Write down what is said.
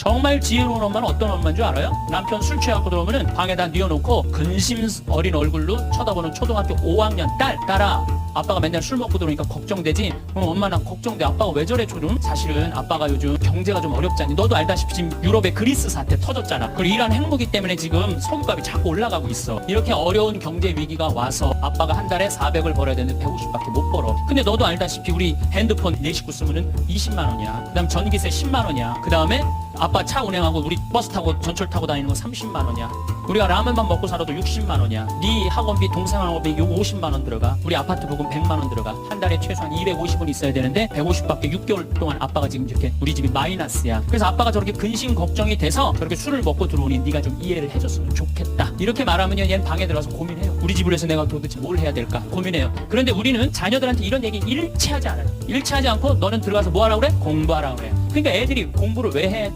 정말 지혜로운 엄마는 어떤 엄마인 줄 알아요? 남편 술 취하고 들어오면은 방에다 뉘어놓고 근심 어린 얼굴로 쳐다보는 초등학교 5학년 딸 딸아 아빠가 맨날 술 먹고 들어오니까 걱정되지? 어, 엄마 나 걱정돼. 아빠가 왜 저래 조금? 사실은 아빠가 요즘 경제가 좀 어렵잖니. 너도 알다시피 지금 유럽의 그리스 사태 터졌잖아. 그리고 이란 핵무기 때문에 지금 석유값이 자꾸 올라가고 있어. 이렇게 어려운 경제 위기가 와서 아빠가 한 달에 400을 벌어야 되는데 150밖에 못 벌어. 근데 너도 알다시피 우리 핸드폰 네 식구 쓰면은 20만 원이야. 그 다음 전기세 10만 원이야. 그 다음에 아빠 차 운행하고 우리 버스 타고 전철 타고 다니는 거 30만 원이야. 우리가 라면만 먹고 살아도 60만 원이야. 네 학원비 동생 학원비 50만 원 들어가. 우리 아파트 부금 100만 원 들어가. 한 달에 최소한 250원 있어야 되는데 150밖에 6개월 동안 아빠가 지금 이렇게 우리 집이 마이너스야. 그래서 아빠가 저렇게 근심 걱정이 돼서 저렇게 술을 먹고 들어오니 네가 좀 이해를 해줬으면 좋겠다. 이렇게 말하면요 얘는 방에 들어가서 고민해요. 우리 집을 해서 내가 도대체 뭘 해야 될까? 고민해요. 그런데 우리는 자녀들한테 이런 얘기 일치하지 않아요. 일치하지 않고 너는 들어가서 뭐 하라고 그래? 공부하라고 그래. 그러니까 애들이 공부를 왜 해?